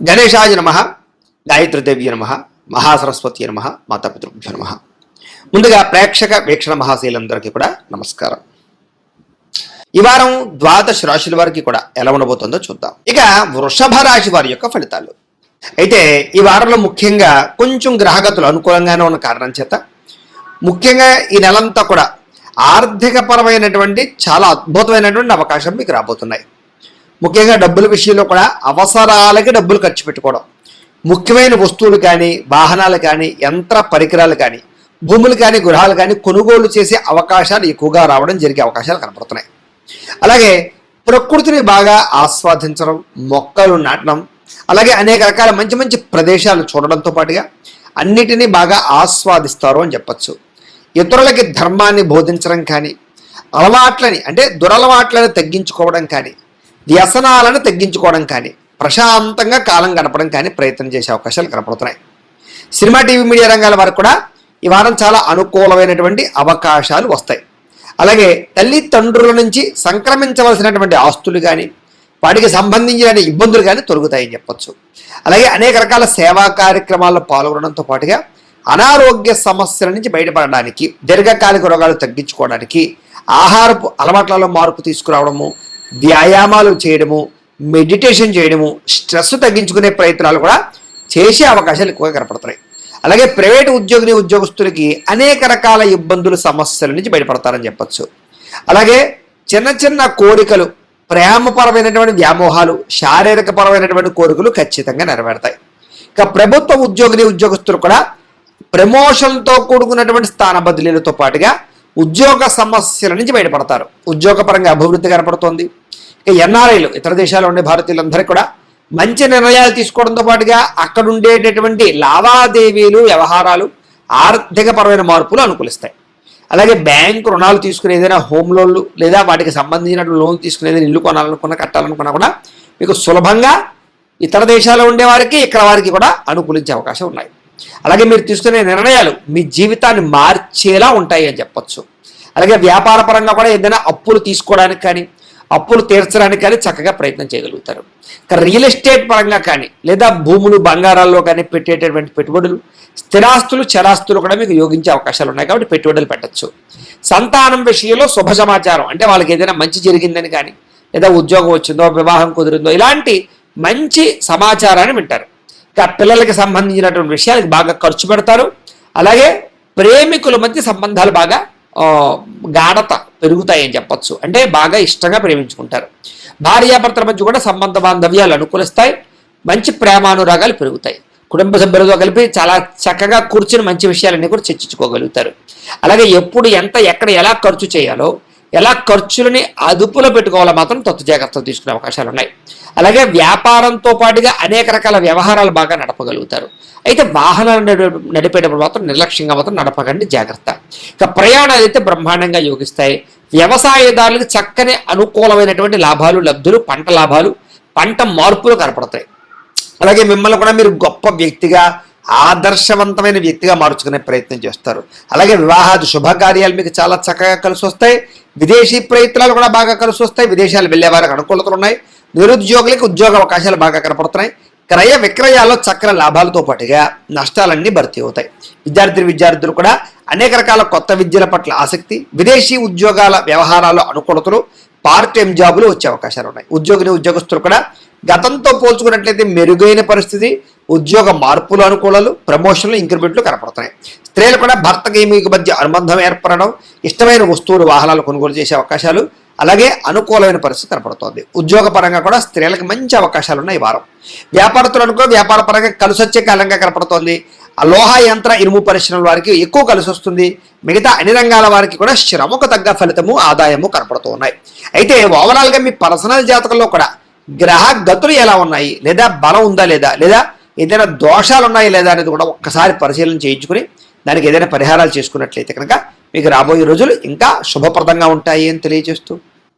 గణేశాయ నమ గాయత్రిదేవ్య నమ మహాసరస్వతి నమ మాతాపితృభ్య నమ. ముందుగా ప్రేక్షక వీక్షణ మహాశీలందరికీ కూడా నమస్కారం. ఈ వారం ద్వాదశ రాశుల వారికి కూడా ఎలా ఉండబోతుందో చూద్దాం. ఇక వృషభ రాశి వారి యొక్క ఫలితాలు. అయితే ఈ వారంలో ముఖ్యంగా కొంచెం గ్రహగతులు అనుకూలంగానే ఉన్న కారణం చేత ముఖ్యంగా ఈ నెలంతా కూడా ఆర్థికపరమైనటువంటి చాలా అద్భుతమైనటువంటి అవకాశం మీకు రాబోతున్నాయి. ముఖ్యంగా డబ్బుల విషయంలో కూడా అవసరాలకి డబ్బులు ఖర్చు పెట్టుకోవడం. ముఖ్యమైన వస్తువులు కానీ వాహనాలు కానీ యంత్ర పరికరాలు కానీ భూములు కానీ గృహాలు కానీ కొనుగోలు చేసే అవకాశాలు ఎక్కువగా రావడం జరిగే అవకాశాలు కనపడుతున్నాయి. అలాగే ప్రకృతిని బాగా ఆస్వాదించడం మొక్కలు నాటడం అలాగే అనేక రకాల మంచి మంచి ప్రదేశాలు చూడడంతో పాటుగా అన్నిటినీ బాగా ఆస్వాదిస్తారు అని చెప్పచ్చు. ఇతరులకి ధర్మాన్ని బోధించడం కానీ అలవాట్లని అంటే దురలవాట్లని తగ్గించుకోవడం కానీ వ్యసనాలను తగ్గించుకోవడం కానీ ప్రశాంతంగా కాలం గడపడం కానీ ప్రయత్నం చేసే అవకాశాలు కనపడుతున్నాయి. సినిమా టీవీ మీడియా రంగాల వారికి కూడా ఈ వారం చాలా అనుకూలమైనటువంటి అవకాశాలు వస్తాయి. అలాగే తల్లిదండ్రుల నుంచి సంక్రమించవలసినటువంటి ఆస్తులు కానీ వాటికి సంబంధించిన ఇబ్బందులు కానీ తొలుగుతాయని చెప్పొచ్చు. అలాగే అనేక రకాల సేవా కార్యక్రమాల్లో పాల్గొనడంతో పాటుగా అనారోగ్య సమస్యల నుంచి బయటపడడానికి దీర్ఘకాలిక రోగాలు తగ్గించుకోవడానికి ఆహారపు అలవాట్లలో మార్పు తీసుకురావడము వ్యాయామాలు చేయడము మెడిటేషన్ చేయడము స్ట్రెస్ తగ్గించుకునే ప్రయత్నాలు కూడా చేసే అవకాశాలు ఎక్కువగా కనపడుతున్నాయి. అలాగే ప్రైవేట్ ఉద్యోగిని ఉద్యోగస్తులకి అనేక రకాల ఇబ్బందులు సమస్యల నుంచి బయటపడతారని చెప్పచ్చు. అలాగే చిన్న చిన్న కోరికలు ప్రేమపరమైనటువంటి వ్యామోహాలు శారీరకపరమైనటువంటి కోరికలు ఖచ్చితంగా నెరవేరుతాయి. ఇక ప్రభుత్వ ఉద్యోగిని ఉద్యోగస్తులు కూడా ప్రమోషన్తో కూడుకున్నటువంటి స్థాన బదిలీలతో పాటుగా ఉద్యోగ సమస్యల నుంచి బయటపడతారు. ఉద్యోగపరంగా అభివృద్ధి కనపడుతోంది. ఇక ఎన్ఆర్ఐలు ఇతర దేశాల్లో ఉండే భారతీయులందరికీ కూడా మంచి నిర్ణయాలు తీసుకోవడంతో పాటుగా అక్కడ ఉండేటటువంటి లావాదేవీలు వ్యవహారాలు ఆర్థికపరమైన మార్పులు అనుకూలిస్తాయి. అలాగే బ్యాంకు రుణాలు తీసుకునే ఏదైనా హోమ్ లోన్లు లేదా వాటికి సంబంధించిన లోన్ తీసుకునే ఏదైనా ఇల్లు కొనాలనుకున్నా కట్టాలనుకున్నా కూడా మీకు సులభంగా ఇతర దేశాల్లో ఉండే వారికి ఇక్కడ వారికి కూడా అనుకూలించే అవకాశం ఉన్నాయి. అలాగే మీరు తీసుకునే నిర్ణయాలు మీ జీవితాన్ని మార్చేలా ఉంటాయి అని చెప్పచ్చు. అలాగే వ్యాపార పరంగా కూడా ఏదైనా అప్పులు తీసుకోవడానికి కానీ అప్పులు తీర్చడానికి కానీ చక్కగా ప్రయత్నం చేయగలుగుతారు. రియల్ ఎస్టేట్ పరంగా కానీ లేదా భూములు బంగారాల్లో కానీ పెట్టేటటువంటి పెట్టుబడులు స్థిరాస్తులు చరాస్తులు కూడా మీకు యోగించే అవకాశాలు ఉన్నాయి కాబట్టి పెట్టుబడులు పెట్టచ్చు. సంతానం విషయంలో శుభ సమాచారం అంటే వాళ్ళకి ఏదైనా మంచి జరిగిందని కానీ లేదా ఉద్యోగం వచ్చిందో వివాహం కుదిరిందో ఇలాంటి మంచి సమాచారాన్ని వింటారు. పిల్లలకి సంబంధించినటువంటి విషయాలకి బాగా ఖర్చు పెడతారు. అలాగే ప్రేమికుల మధ్య సంబంధాలు బాగా గాఢత పెరుగుతాయని చెప్పొచ్చు. అంటే బాగా ఇష్టంగా ప్రేమించుకుంటారు. భార్యాభర్తల మధ్య కూడా సంబంధ బాంధవ్యాలు అనుకూలిస్తాయి. మంచి ప్రేమానురాగాలు పెరుగుతాయి. కుటుంబ సభ్యులతో కలిపి చాలా చక్కగా కూర్చుని మంచి విషయాలన్నీ కూడా చర్చించుకోగలుగుతారు. అలాగే ఎప్పుడు ఎంత ఎక్కడ ఎలా ఖర్చు చేయాలో ఎలా ఖర్చులని అదుపులో పెట్టుకోవాలో మాత్రం తత్వ జాగ్రత్తలు తీసుకునే అవకాశాలు ఉన్నాయి. అలాగే వ్యాపారంతో పాటుగా అనేక రకాల వ్యవహారాలు బాగా నడపగలుగుతారు. అయితే వాహనాలు నడిపేటప్పుడు మాత్రం నిర్లక్ష్యంగా మాత్రం నడపకండి జాగ్రత్త. ఇక ప్రయాణాలు అయితే బ్రహ్మాండంగా యోగిస్తాయి. వ్యవసాయదారులకు చక్కని అనుకూలమైనటువంటి లాభాలు లబ్ధులు పంట లాభాలు పంట మార్పులు కనపడతాయి. అలాగే మిమ్మల్ని కూడా మీరు గొప్ప వ్యక్తిగా ఆదర్శవంతమైన వ్యక్తిగా మార్చుకునే ప్రయత్నం చేస్తారు. అలాగే వివాహాది శుభకార్యాలు మీకు చాలా చక్కగా కలిసి వస్తాయి. విదేశీ ప్రయత్నాలు కూడా బాగా కలిసి వస్తాయి విదేశాలు వెళ్ళే వారికి అనుకూలతలు ఉన్నాయి. నిరుద్యోగులకు ఉద్యోగ అవకాశాలు బాగా కనపడుతున్నాయి. క్రయ విక్రయాల్లో చక్ర లాభాలతో పాటుగా నష్టాలన్నీ భర్తీ అవుతాయి. విద్యార్థి విద్యార్థులు కూడా అనేక రకాల కొత్త విద్యల పట్ల ఆసక్తి విదేశీ ఉద్యోగాల వ్యవహారాల్లో అనుకూలతలు పార్ట్ టైం జాబులు వచ్చే అవకాశాలు ఉన్నాయి. ఉద్యోగిని ఉద్యోగస్తులు కూడా గతంతో పోల్చుకున్నట్లయితే మెరుగైన పరిస్థితి ఉద్యోగ మార్పులు అనుకూలాలు ప్రమోషన్లు ఇంక్రిమెంట్లు కనపడుతున్నాయి. స్త్రీలు కూడా భర్తకి మీకు మధ్య అనుబంధం ఏర్పడడం ఇష్టమైన వస్తువులు వాహనాలు కొనుగోలు చేసే అవకాశాలు అలాగే అనుకూలమైన పరిస్థితి కనపడుతోంది. ఉద్యోగ పరంగా కూడా స్త్రీలకు మంచి అవకాశాలు ఉన్నాయి వారం. వ్యాపారస్తులు అనుకో వ్యాపార పరంగా కలిసొచ్చే కాలంగా కనపడుతోంది. ఆ లోహ యంత్ర ఇనుము పరిశ్రమల వారికి ఎక్కువ కలిసి వస్తుంది. మిగతా అన్ని రంగాల వారికి కూడా శ్రమకు తగ్గ ఫలితము ఆదాయము కనపడుతూ ఉన్నాయి. అయితే ఓవరాల్గా మీ పర్సనల్ జాతకంలో కూడా గ్రహ గతులు ఎలా ఉన్నాయి? లేదా బలం ఉందా లేదా? లేదా ఏదైనా దోషాలు ఉన్నాయి లేదా అనేది కూడా ఒక్కసారి పరిశీలన చేయించుకుని దానికి ఏదైనా పరిహారాలు చేసుకున్నట్లయితే కనుక మీకు రాబోయే రోజులు ఇంకా శుభప్రదంగా ఉంటాయి అని తెలియజేస్తూ